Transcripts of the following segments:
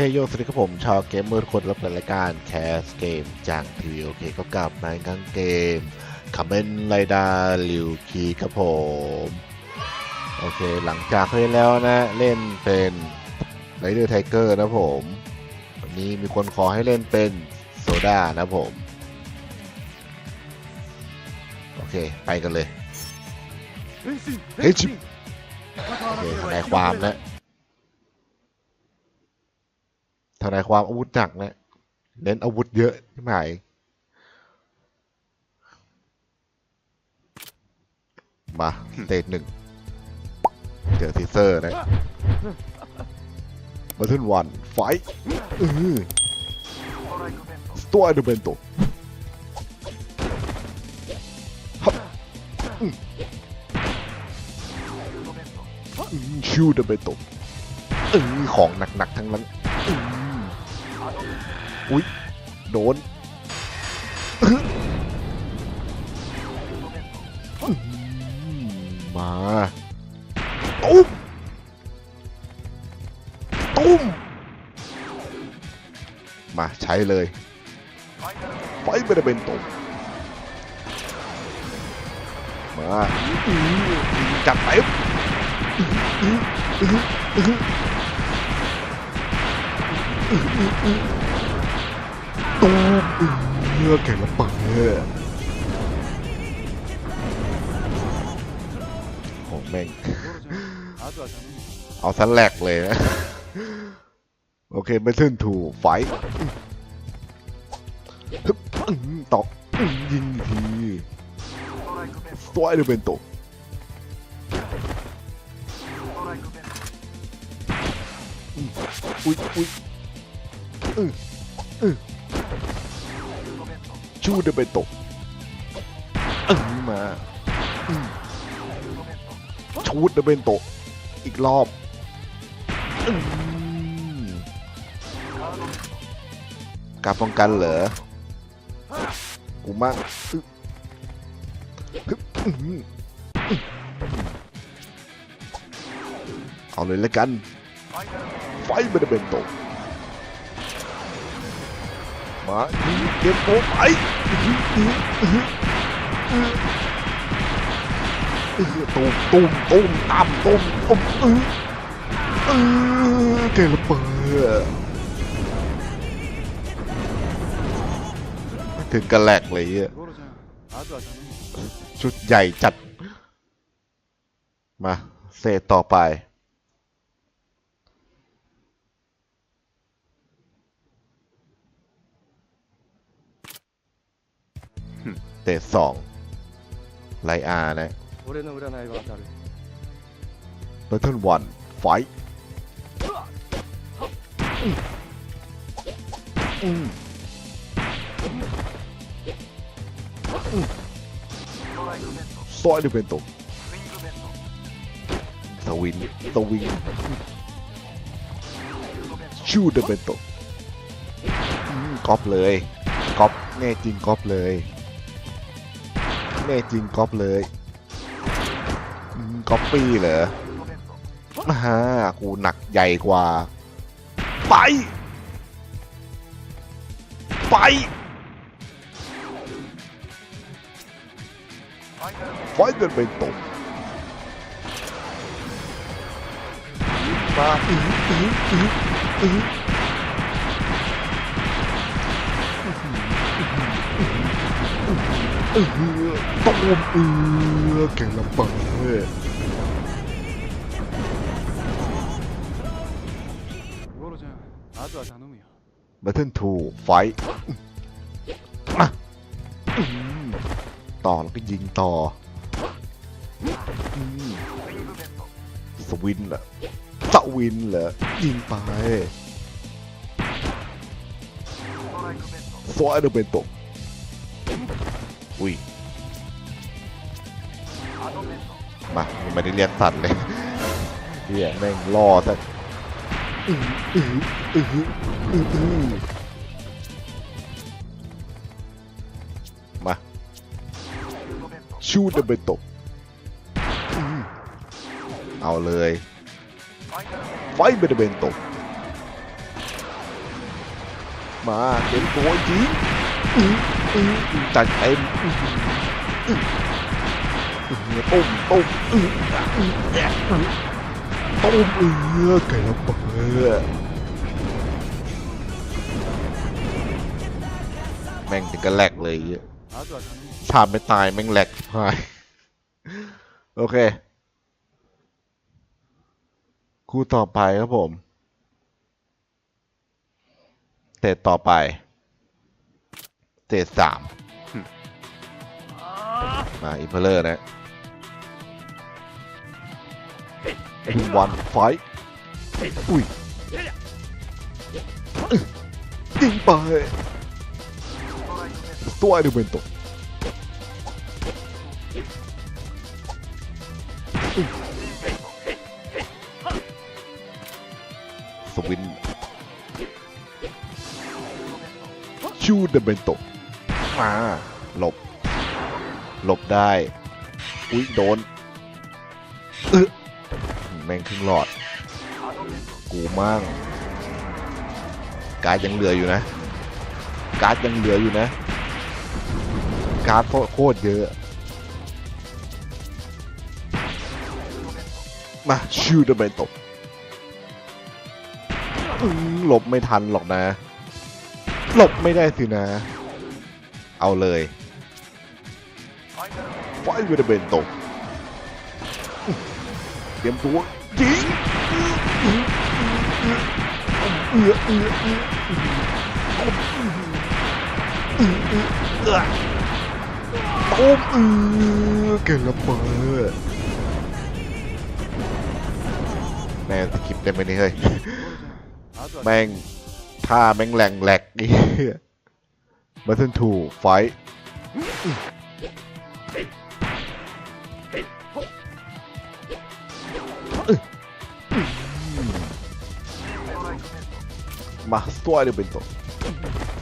เฮ้ยโยสวัสดีครับผมชาวเกมเมอร์ทุกคนรับรายการแคสเกมจากทีวีโอเคก็กลับมาอีกครั้งเกมคาเมนไรดาลิวคีครับผม โอเคหลังจากเคยแล้วนะ เล่นเป็นไรเดอร์ไทเกอร์นะผมวันนี้มีคนขอให้เล่นเป็นโซดานะผม โอเค ไปกันเลยเฮ้ยชิบโอเคทนายความนะ ทนายความอาวุธหนักนะเน้นอาวุธเยอะใช่ไหมมาสเตจหนึ่งเจอทีเซอร์นะมาทึนวันไฟสตัวเดเบนโตฮับอืมอืมชิวเดเบนโตเออของหนักๆทั้งนั้น อุ้ยโดนมาตุ้มตุ้มมาใช้เลยไฟไม่ได้เป็นตกมมาอื้อจัดเต็มอื้ออื้ออื้ออื้อ ตูมเอื้อแก่ละเปิดโอ้แม่ง เอาสแลกเลยนะ โอเคไม่ขึ้นถูกไฟฮึบอื้อตอกอื้อยิงอีกทีตัวไอเดเบนโตอุ้ยอุ้ยอืออือ ชูเดเบนโตอื้อมาชูดเดเบโตอีกรอบอการป้องกันเหรอกูมากอึ๊บฮึบอื้อหืออื้อเอาเลยล้วกัน ไฟไม่ได้เป็นโตก มาเก็บโตไปอื้อหืออื้อหืออื้มตูมตูมตามตูมตูมอื้ออื้อเกลเปอร์ถึงกระแหลกเลยอะชุดใหญ่จัด มา เซตต่อไป เตจสองไลอาร์นะเบอร์เทิลวันไฟอืมสอยดูเป็นตกสวินสวินชูดเป็นตกก๊อปเลยก๊อปแน่จริงก๊อปเลย แน่จริงก๊อปเลยก๊อปปี้เหรอมากูหนักใหญ่กว่า ไป ไป ไฟเดินไปตกมาอื้ออื้ออื้ออื้อ เออต้มเออแกงรงเบิดบัตเทิลทูไฟต่อแล้วก็ยิงต่อสวินเหรอสวินเหรอยิงไปสวยดูเป็นตก อุ้ยมายังไม่ได้เรียกสัตว์เลยเฮียแม่งล่อซะอื้ออื้ออื้ออื้ออื้อมาชูดเดเบนตกอื้อเอาเลยไฟเบเดเบนตกมาเต็มตัวจริง จัดเต็มตุ้มตุ้มตุ้มเออไก่ระเบิดแม่งถึงกระแหลกเลยชาไม่ตายแม่งแหลกพายโอเค คู่ต่อไปครับผม เตะต่อไป เตะสามมาอีเพลเลอร์นะวันไฟอุ้ยยิงไปตัวดูเป็นตัวสวินชูเดเบนโต มาหลบ หลบได้ อุ้ยโดนเออแม่งครึ่งหลอด กูมั่งการ์ดยังเหลืออยู่นะ การ์ดยังเหลืออยู่นะ การ์ดโคตรเยอะ มาชูเดเบนโตอื้อหลบไม่ทันหรอกนะ หลบไม่ได้สินะ เอาเลยไฟเวเดเบนโตเตรียมตัวยิงเออเออเออเออต้มเอือเกลือเปิดแม่สกิปเต็มไปนี่เฮ้ย แม่งท่าแม่งแหลงแหลกนี่ มาเซนทูไฟมาสตัวเดียวเป็นตัว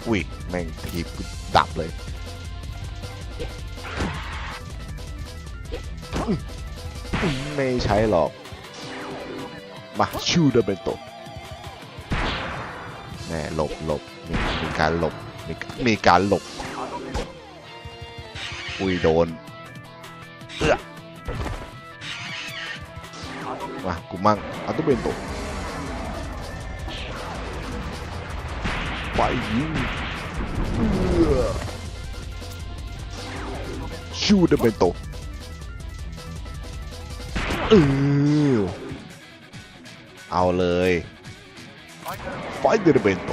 อุ้ย แม่งทีบดับเลยไม่ใช้หรอก มาชูเดเป็นตัวแม่หลบหลบมีการหลบ มีมีการหลบอุ้ยโดนเอื้อมากูมั่งเอาตัวเป็นตัวไปยิงเรือชูดเป็นตัวเออเอาเลยไฟเดรเบนโต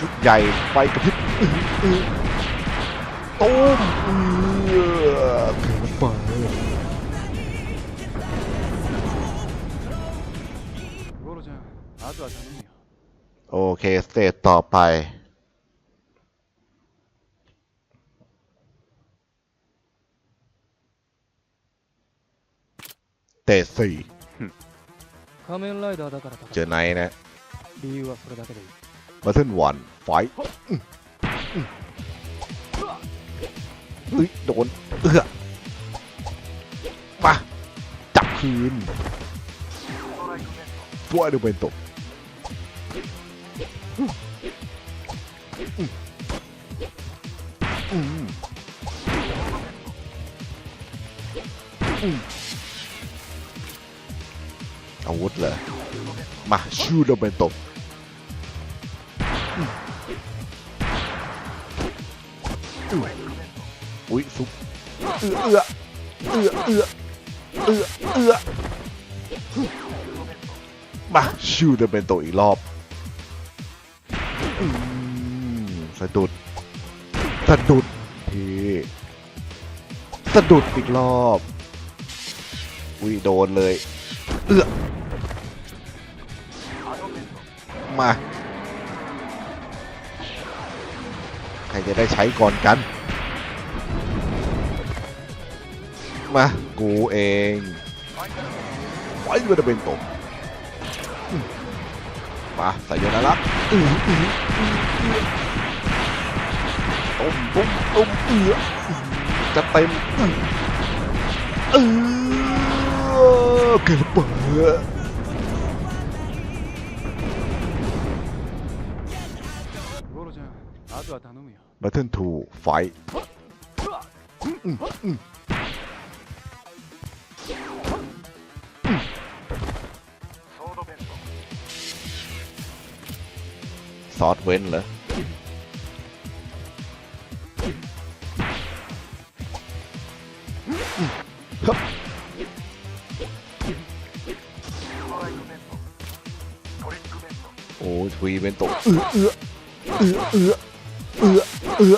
ชุดใหญ่ไฟกระพริบตูมเออเปิดโอเค สเตจต่อไปเตจสี่ 仮面ライダーだから เจอไนท์นะ 理由はそれだけでいい มาเส้นวันไฟเอ้ยโดน เอื้อมาจับคืนตัวดูเป็นตกอืมอืม อาวุธเหรอมาชูดูเป็นตกอุ้ยซุปเอื้อเอื้อเอื้อเอื้อเอื้อเอือมาชูเดเป็นโตอีกรอบสะดุดสะดุดทีสะดุดอีกรอบอุ้ยโดนเลย เอื้อ มา ใครจะได้ใช้ก่อนกัน มา กูเองไว้มันจะเป็นตกมมาใส่ยนาละตุ้มตุ้มตุ้มเอือจะเต็มอื้อเออเกิดระเบิด Button to fight ซอสเว้นเหรอโอ้ทวีเป็นตกเอื้อ เอื้อเอื้อเอื้อเอือ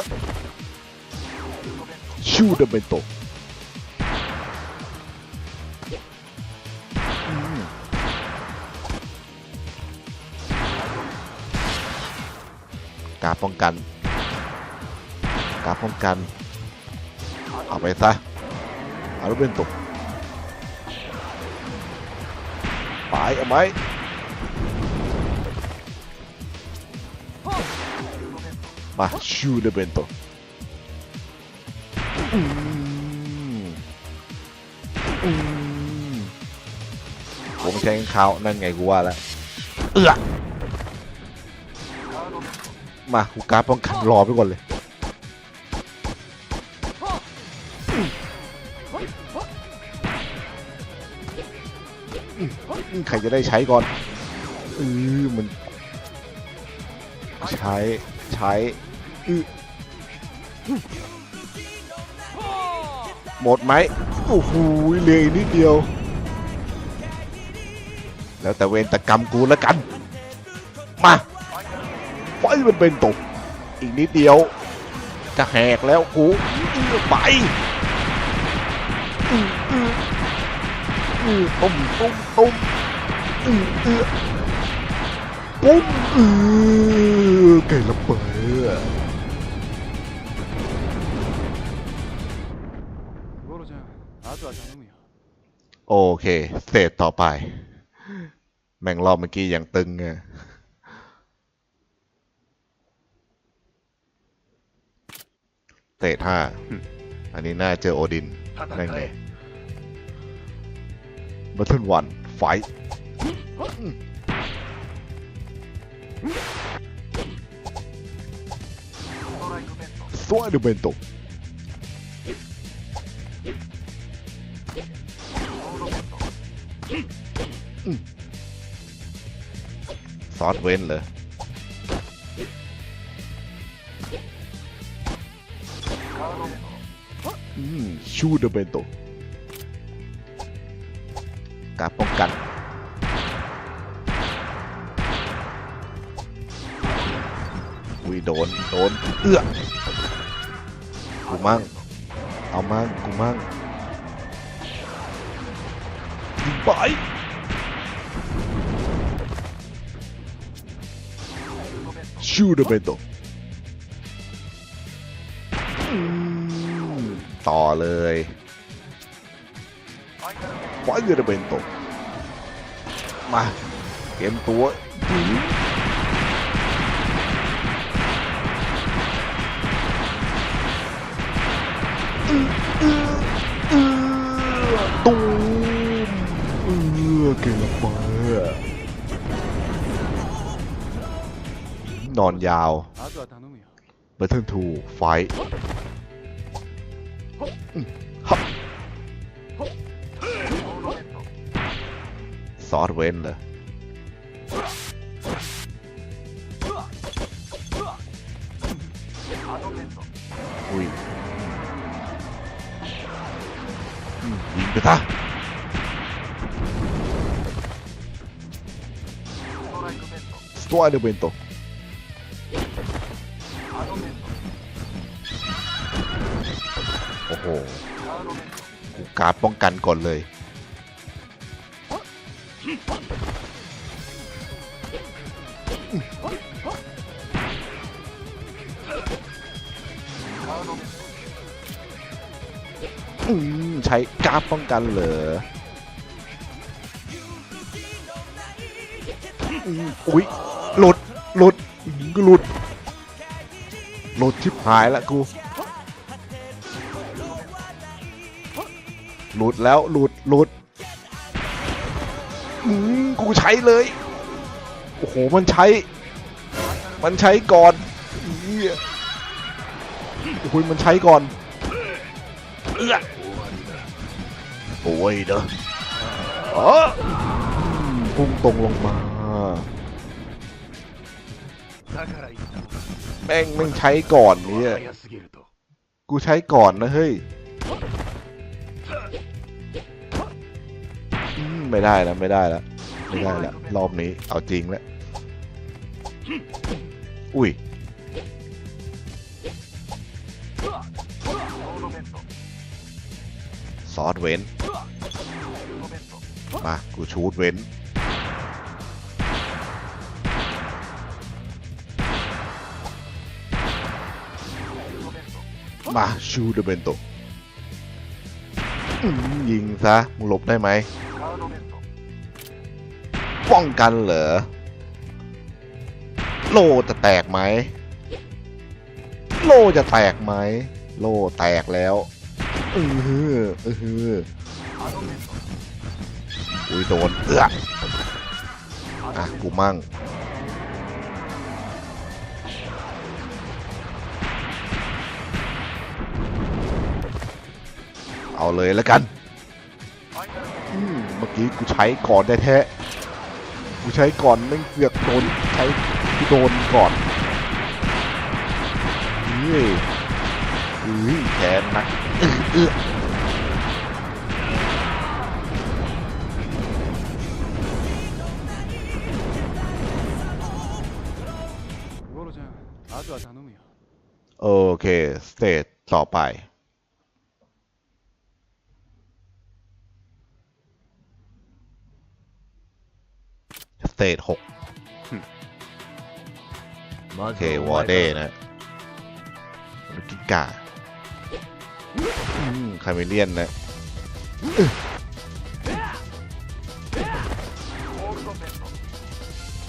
ชูดเป็นโตกาป้องกัน กาป้องกัน เอาไปซะเอาแล้วเป็นตกไปเอาไหม มาชูเดเบนโตอืมอืมผมใช้ข้านั่นไงกูว่าแล้วเอือมากูการป้องกันรอไปก่อนเลยใครจะได้ใช้ก่อนเออมัน ใช้ ใช้ หมดไหมโอ้โหเหลยนิดเดียว แล้วแต่เวรตกรรมกูแล้วกัน มาไฟมันเป็นตก อีกนิดเดียว จะแหกแล้วกูไปอืออือตุ้มตุ้มตุ้มอืออือปุ้มเออไก่ระเบิด โอเค เศษต่อไป แม่งรอบเมื่อกี้อย่างตึงไงเศษห้าอันนี้น่าเจอโอดินนั่นไงบัตเทิลวันไฟสวายดูเบนโต ซอสเว้นเลยชูเดเบนโตการป้องกันอุ้ยโดน โดน เอื้อกูมั่งเอามั่งกูมั่ง ยิงไปชูเดเบนโตอืมต่อเลยไฟเดเบนโตมาเกมตัว ลงมานอนยาวเบอร์เทิร์นทูไฟซอสเว้นเลยอุ้ยยิงไปซะ ตัวเดเวนโตโอ้โหกูการดป้องกันก่อนเลยอืมใช้การป้องกันเหรออุ๊ย หลุดหลุดอื้อหือก็หลุดหลุดชิบหายละกูหลุดแล้วหลุดหลุดอืมกูใช้เลยโอ้โหมันใช้ มันใช้ก่อนโอ้โหมันใช้ก่อนเอื้อโอ้ยเด้ออ๋ออืมพุ่งตรงลงมา แม่งม่งใช้ก่อนนี่กูใช้ก่อนนะเฮ้ยไม่ได้แล้วไม่ได้แล้วไม่ได้แล้วรอบนี้เอาจริงแล้วอุ้ยซอสเว้นมากูชูดเว้น มาชูดเบนโตยิงซะมึงหลบได้ไหมป้องกันเหรอโลจะแตกไหม โลจะแตกไหม โลแตกแล้วอือฮืออือฮืออุ้ยโดนเอื้ออะกูมั่ง เอาเลยแล้วกันเมื่อกี้กูใช้ก่อนได้แท้กูใช้ก่อนไม่เสือกโดนใช้กูโดนก่อนนี่ยแขนนะโอเค สเตตต่อไป สเตจหกโอเควอร์เดนะกิกาอืมคาเมเลียนนะอื้อ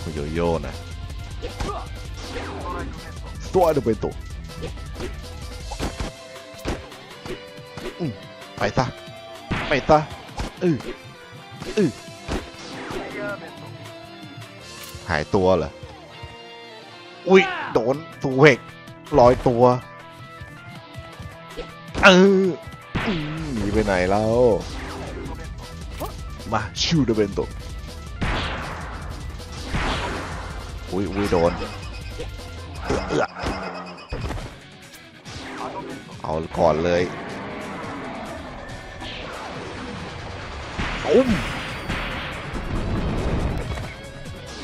คุณโยโย่นะตัวเดเป็นตัวอืมไปซะไปซะอืออือ หายตัวเหรอ อุ้ย โดนตูเวกลอยตัว เอออืมหนีไปไหนแล้ว มาชิวเดเบนโตอุ้ยอุ้ยโดน เอื้อเอื้อเอาก่อนเลยอุ้ม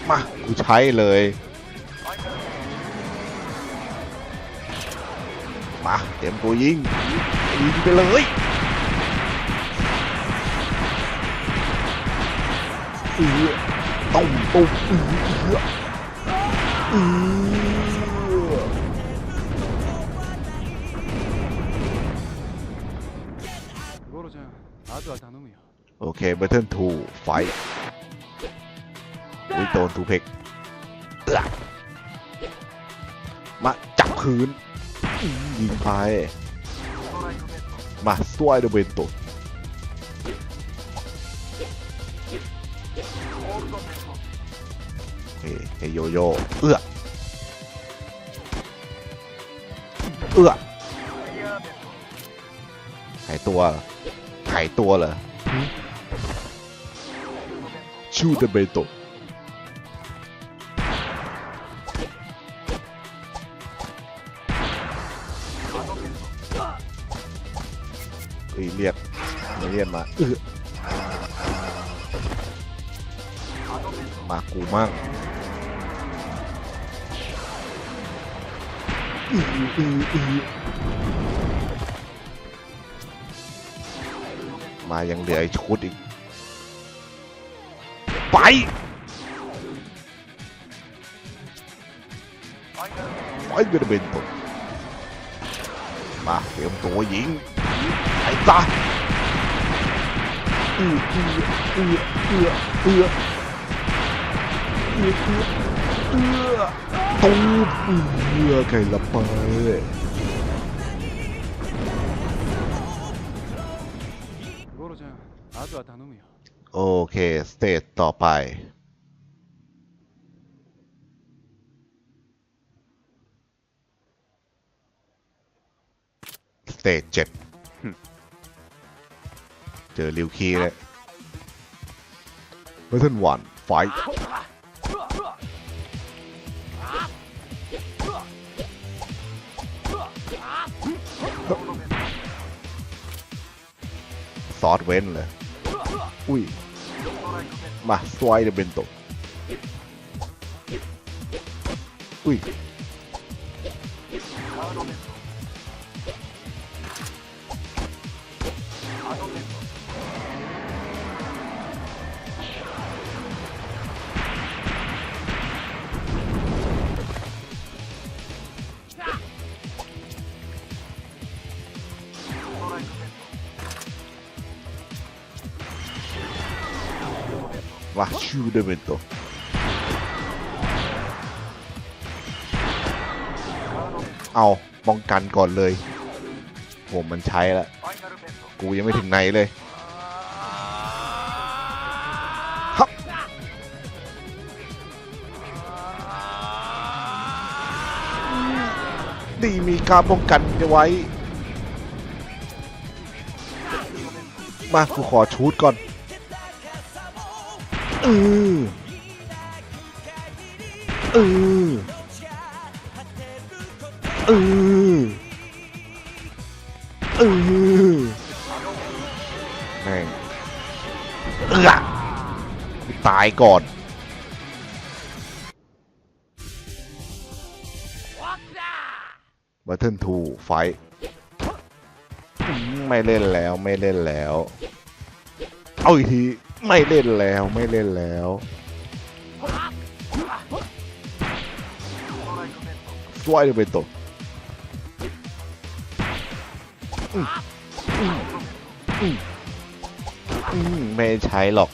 มากูใช้เลย มาเต็มตัวยิงยิงไปเลยเออตุ้มตุ้มเออืออโอเคเบอร์เทิลทูไฟ อุ้ยโดนทูเพกเอื้อมาจับคืนอื้อยิงไปมาสวายเดเบนโตเฮ้เฮ้โยโย่เอื้อเอื้อหายตัวเหรอหายตัวเหรอหึชูเดเบโต เรียกมาเออมากูมั่งอืออืออือมายังเหลืออีกชุดอีก ไป ไปเดเบนโตมาเตรียมตัวยิง ไอ้ตา อืออืออืออืออืออืออือตูบอือไก่ละอปโอเค สเตจต่อไปสเตจเจ็ด เจอริวคีเลยเบอร์ทันวันไฟซอสเว้นเลย อุ้ย มาสไวเดเบนโตอุ้ย มาชูเดเบนโตเอาป้องกันก่อนเลยผมมันใช้แล้วกูยังไม่ถึงไหนเลยฮับดีมีการป้องกันไว้ มากูขอชูดก่อน เออเออเออเออแม่งเออตายก่อนบัตเทิลทูไฟไม่เล่นแล้วไม่เล่นแล้ว เอาอีกที ไม่เล่นแล้วไม่เล่นแล้ว สวยเลยเป็นตัวอืมอือืมอืมไม่ใช้หรอก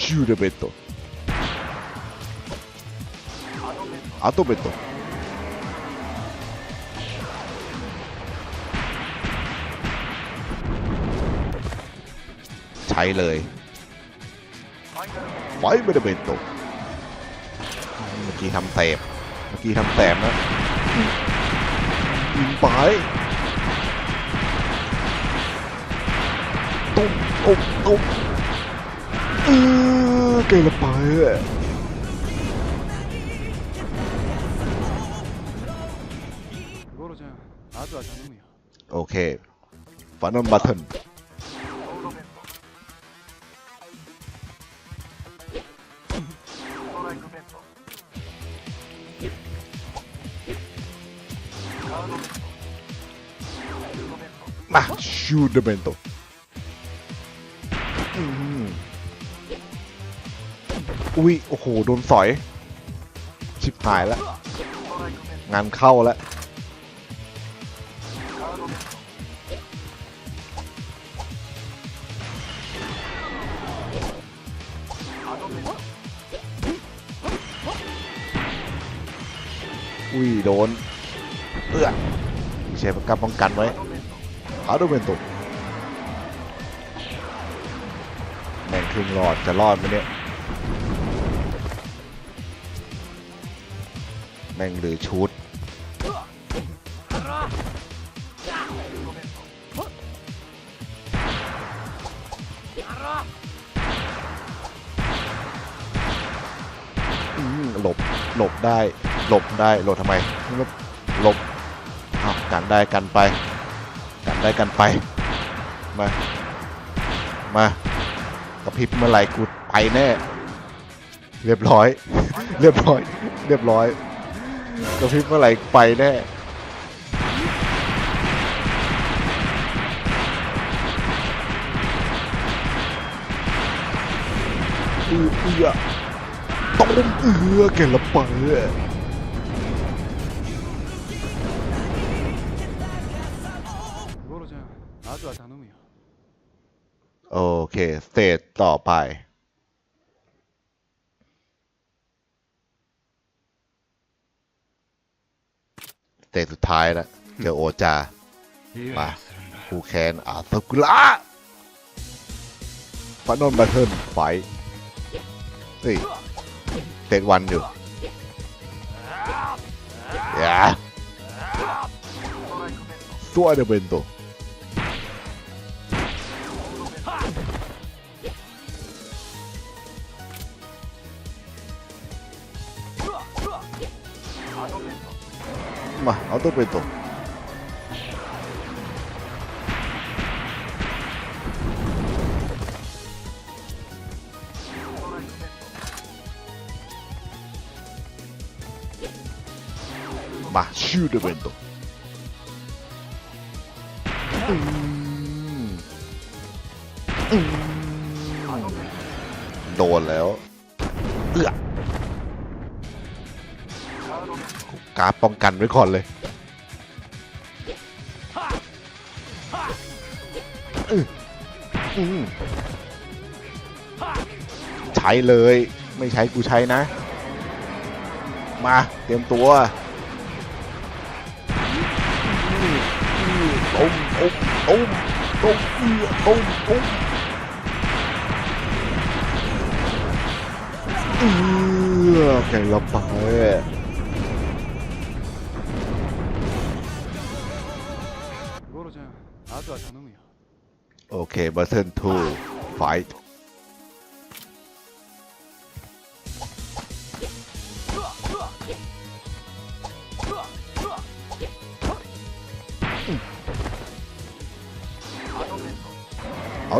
ชิวเดเบโตอาโตเบโต ใช้เลยไฟไม่ได้เป็นตกเมื่อกี้ทำแสบเมื่อกี้ทำแสบนะยิงไปตุ้มตุ้มตุ้มเออเกลไปโอเคฟันนอมบัตเทิล มาชูเดเบนโตอุ้ย โอ้โห โดนสอย ชิบหายแล้ว งานเข้าแล้ว อุ้ย โดน เอื้อมีใช้ประกับป้องกันไว้าดูเป็นตุกแม่งครึ่งหลอดจะรอดไหมเนี่ยแม่งหรือชุดหลบ หลบได้ หลบได้ หลบทำไม หลบ หลบอ้าวกันได้กันไป ได้กันไป มา มากระพริบเมื่อไหร่กูไปแน่ เรียบร้อย เรียบร้อย เรียบร้อยกระพริบเมื่อไหร่ไปแน่อือเอือต้มเอือแกละไปอ เตษต่อไปเตษสุดท้ายนะเวเจอโอจามาคูแคนอาสกุลาฟันนนบัตเทิลไฟเฮ้ยเตษวันอยู่อย่าตัวเดเบนโต มาเอาตัวเป็นตัวมาชิวเดเวนโตอืมอืมโดนแล้ว เอื้อการดป้องกันไว้ก่อนเลย ใช้เลย ไม่ใช้กูใช้นะ มาเตรียมตัวตุ้มตุ้มตุ้มตุ้มเอื้อตุ้มตุ้มเออแข่งละไป โอเคบัตเทิล2 fight เอา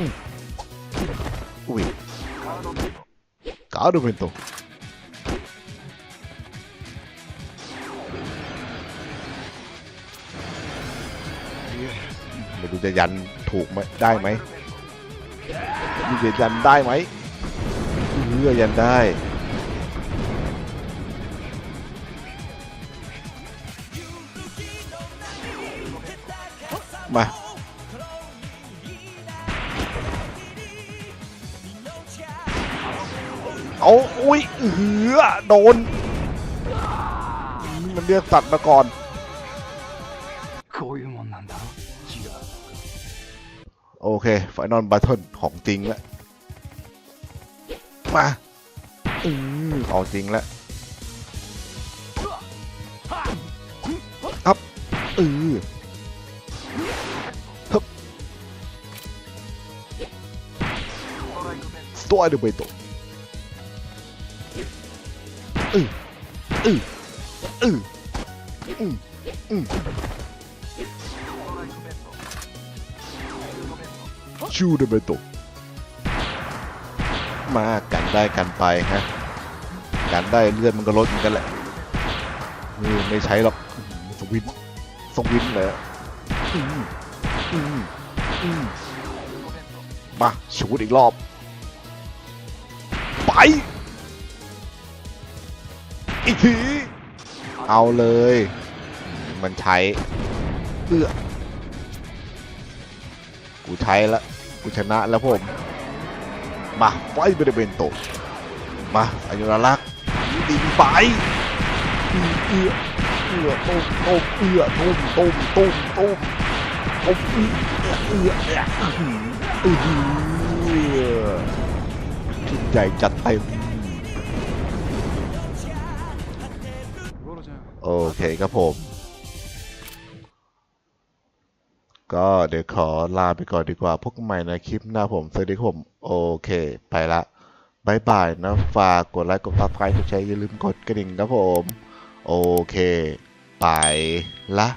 ดูเป็นตัวตัวเดียวเป็นตัวอืมอุ้ยการ์ดเป็นตัวไม่รู้ อ้ยเหือโดน มันเรียกสัตว์มาก่อนโอเคไฟนอลบัตเทิลของจริงแล้วมาอือเอาจริงแล้วครับอือฮึบตัวเดเบโต อืออืออืออืออือชูเดยวไปตัวมากันได้กันไปฮะกันได้เลือดมันก็ลดเหมือนกันแหละนี่ไม่ใช้หรอกสวินสวินเลยมอืมอืมมาชูดอีกรอบ ไป อีกที เอาเลย มันใช้เอื้อกูใช้ล้วกูชนะแล้วผม มาไฟบริเวณโตมาอายุรลักษ์ดินไปเอื้อเอื้อต้มต้มเอื้อต้มต้มต้มต้มต้มเอื้อเอื้อเอื้อเอื้อเอื้อชุดใหญ่จัดเต็ม โอเคครับผม ก็เดี๋ยวขอลาไปก่อนดีกว่าพบกันใหม่ในคลิปหน้าผม สวัสดีครับผม โอเค ไปละบายบายนะ ฝากกดไลค์ กดซับสไครต์กดแชร์อย่าลืมกดกระดิ่งนะผม โอเค ไปละ